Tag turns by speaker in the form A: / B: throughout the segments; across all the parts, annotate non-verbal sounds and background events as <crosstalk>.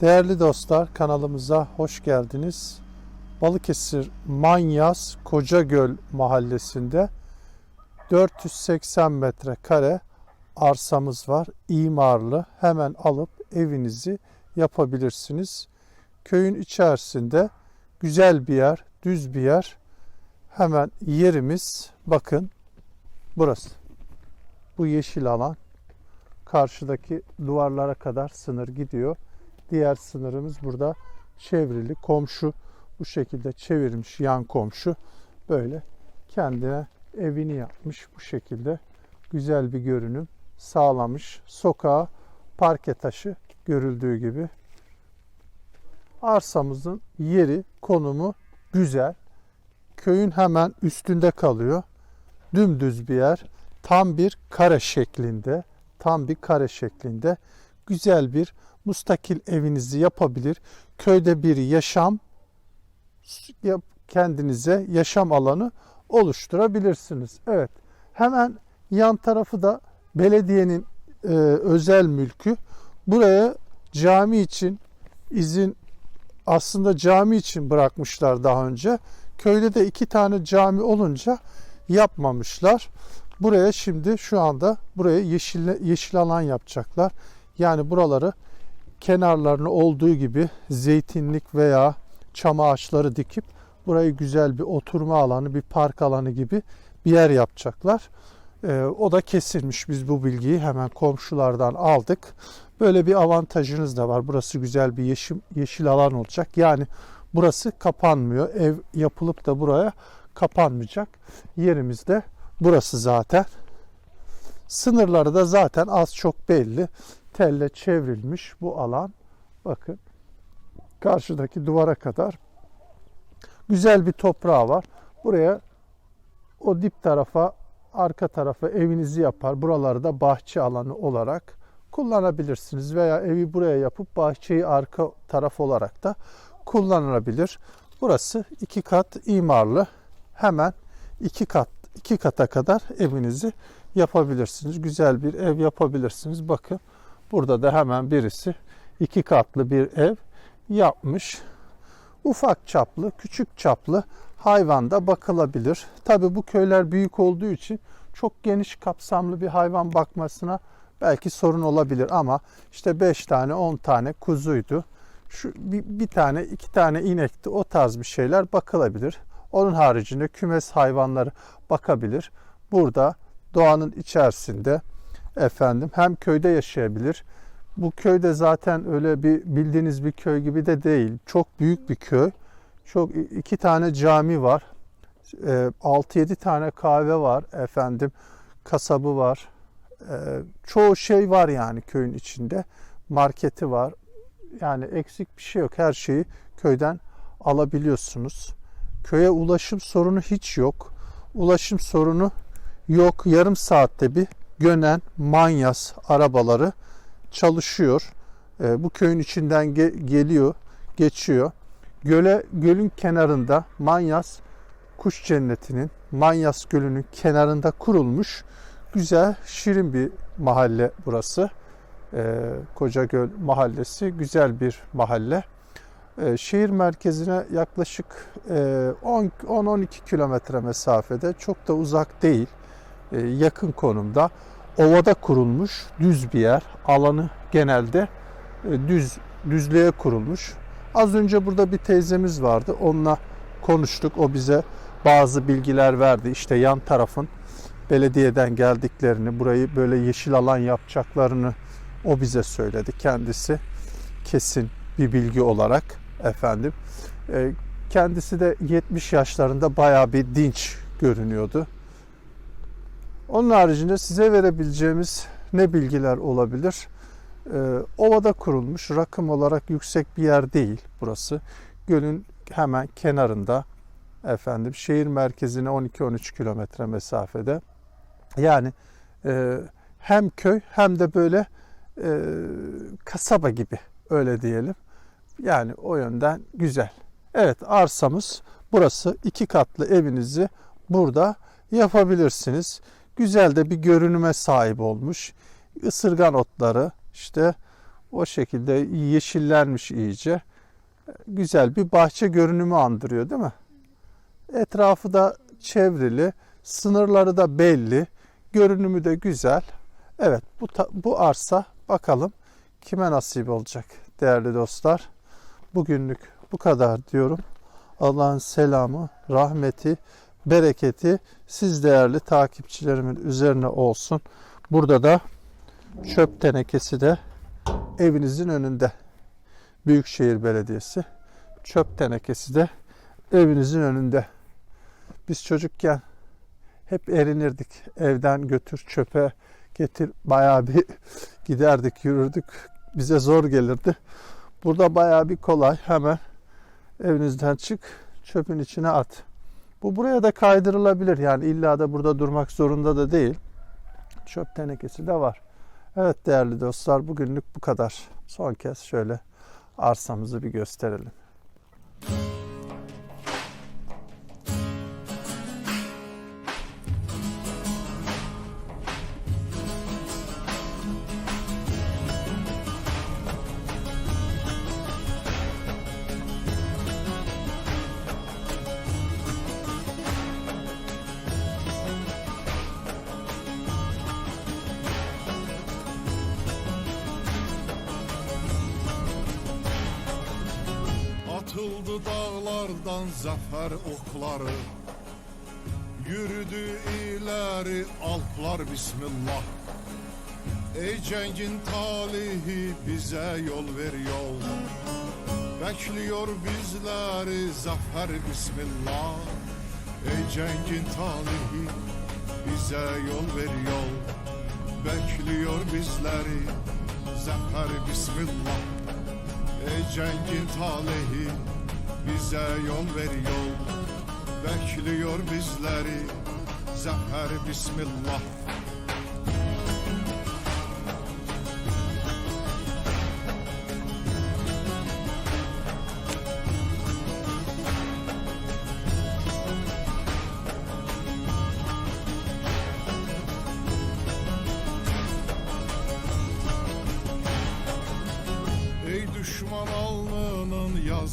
A: Değerli dostlar kanalımıza hoş geldiniz. Balıkesir Manyas Kocagöl mahallesinde 480 metrekare arsamız var. İmarlı hemen alıp evinizi yapabilirsiniz. Köyün içerisinde güzel bir yer, düz bir yer. Hemen yerimiz bakın burası. Bu yeşil alan karşıdaki duvarlara kadar sınır gidiyor. Diğer sınırımız burada çevrili. Komşu bu şekilde çevirmiş yan komşu. Böyle kendine evini yapmış bu şekilde güzel bir görünüm sağlamış. Sokağa parke taşı görüldüğü gibi. Arsamızın yeri, konumu güzel. Köyün hemen üstünde kalıyor. Dümdüz bir yer. Tam bir kare şeklinde. Tam bir kare şeklinde. Güzel bir mustakil evinizi yapabilir. Köyde bir yaşam kendinize yaşam alanı oluşturabilirsiniz. Evet. Hemen yan tarafı da belediyenin e, özel mülkü. Buraya cami için izin aslında cami için bırakmışlar daha önce. Köyde de iki tane cami olunca yapmamışlar. Buraya şimdi şu anda buraya yeşil, yeşil alan yapacaklar. Yani buraları kenarlarını olduğu gibi zeytinlik veya çam ağaçları dikip burayı güzel bir oturma alanı, bir park alanı gibi bir yer yapacaklar. Ee, o da kesilmiş. Biz bu bilgiyi hemen komşulardan aldık. Böyle bir avantajınız da var. Burası güzel bir yeşil, yeşil alan olacak. Yani burası kapanmıyor. Ev yapılıp da buraya kapanmayacak. Yerimiz de burası zaten. Sınırları da zaten az çok belli. Telle çevrilmiş bu alan. Bakın karşıdaki duvara kadar güzel bir toprağı var. Buraya o dip tarafa arka tarafa evinizi yapar. Buraları da bahçe alanı olarak kullanabilirsiniz veya evi buraya yapıp bahçeyi arka taraf olarak da kullanılabilir. Burası iki kat imarlı. Hemen iki kat iki kata kadar evinizi yapabilirsiniz. Güzel bir ev yapabilirsiniz. Bakın burada da hemen birisi iki katlı bir ev yapmış. Ufak çaplı, küçük çaplı hayvanda bakılabilir. Tabi bu köyler büyük olduğu için çok geniş kapsamlı bir hayvan bakmasına belki sorun olabilir ama işte 5 tane 10 tane kuzuydu. Şu bir, bir tane iki tane inekti o tarz bir şeyler bakılabilir. Onun haricinde kümes hayvanları bakabilir. Burada doğanın içerisinde efendim hem köyde yaşayabilir. Bu köyde zaten öyle bir bildiğiniz bir köy gibi de değil. Çok büyük bir köy. Çok iki tane cami var. 6-7 tane kahve var efendim. Kasabı var. Ee, Çoğu şey var yani köyün içinde. Marketi var. Yani eksik bir şey yok. Her şeyi köyden alabiliyorsunuz. Köye ulaşım sorunu hiç yok. Ulaşım sorunu yok. Yarım saatte bir Gönen, Manyas arabaları çalışıyor. Ee, bu köyün içinden ge- geliyor, geçiyor. Göle gölün kenarında Manyas Kuş Cenneti'nin Manyas Gölü'nün kenarında kurulmuş güzel, şirin bir mahalle burası. Ee, Kocagöl Mahallesi güzel bir mahalle. Ee, şehir merkezine yaklaşık e, 10-12 kilometre mesafede çok da uzak değil. Ee, yakın konumda. Ovada kurulmuş düz bir yer. Alanı genelde e, düz düzlüğe kurulmuş. Az önce burada bir teyzemiz vardı. Onunla konuştuk. O bize bazı bilgiler verdi. İşte yan tarafın belediyeden geldiklerini, burayı böyle yeşil alan yapacaklarını o bize söyledi. Kendisi kesin bir bilgi olarak efendim. E, Kendisi de 70 yaşlarında bayağı bir dinç görünüyordu. Onun haricinde size verebileceğimiz ne bilgiler olabilir? Ee, ovada kurulmuş, rakım olarak yüksek bir yer değil burası. Gölün hemen kenarında efendim şehir merkezine 12-13 kilometre mesafede. Yani e, hem köy hem de böyle e, kasaba gibi öyle diyelim. Yani o yönden güzel. Evet arsamız burası iki katlı evinizi burada yapabilirsiniz. Güzel de bir görünüme sahip olmuş. Isırgan otları işte O şekilde yeşillenmiş iyice. Güzel bir bahçe görünümü andırıyor değil mi? Etrafı da çevrili, sınırları da belli, görünümü de güzel. Evet bu, bu arsa bakalım kime nasip olacak değerli dostlar. Bugünlük bu kadar diyorum. Allah'ın selamı, rahmeti, bereketi siz değerli takipçilerimin üzerine olsun. Burada da çöp tenekesi de evinizin önünde. Büyükşehir Belediyesi çöp tenekesi de evinizin önünde. Biz çocukken hep erinirdik. Evden götür çöpe getir bayağı bir <laughs> giderdik yürürdük. Bize zor gelirdi. Burada bayağı bir kolay. Hemen evinizden çık çöpün içine at. Bu buraya da kaydırılabilir. Yani illa da burada durmak zorunda da değil. Çöp tenekesi de var. Evet değerli dostlar bugünlük bu kadar. Son kez şöyle arsamızı bir gösterelim.
B: Dağlardan zafer okları Yürüdü ileri alplar bismillah. Ey cengin talihi bize yol ver yol. Bekliyor bizleri zafer bismillah. Ey cengin talihi bize yol ver yol. Bekliyor bizleri zafer bismillah. Ey cengin talehi bize yol ver yol Bekliyor bizleri. Zafer bismillah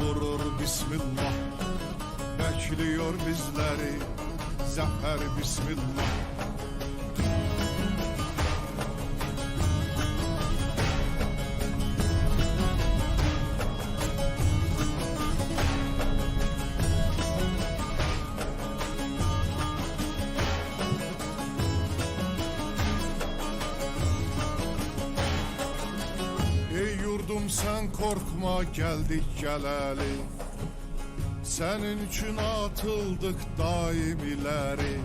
B: vurur bismillah Bekliyor bizleri. Zafer bismillah sen korkma geldik geleli. Senin için atıldık daim ileri.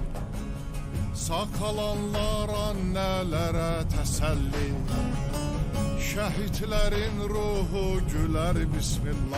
B: Sağ kalanlar annelere teselli. Şehitlerin ruhu güler bismillah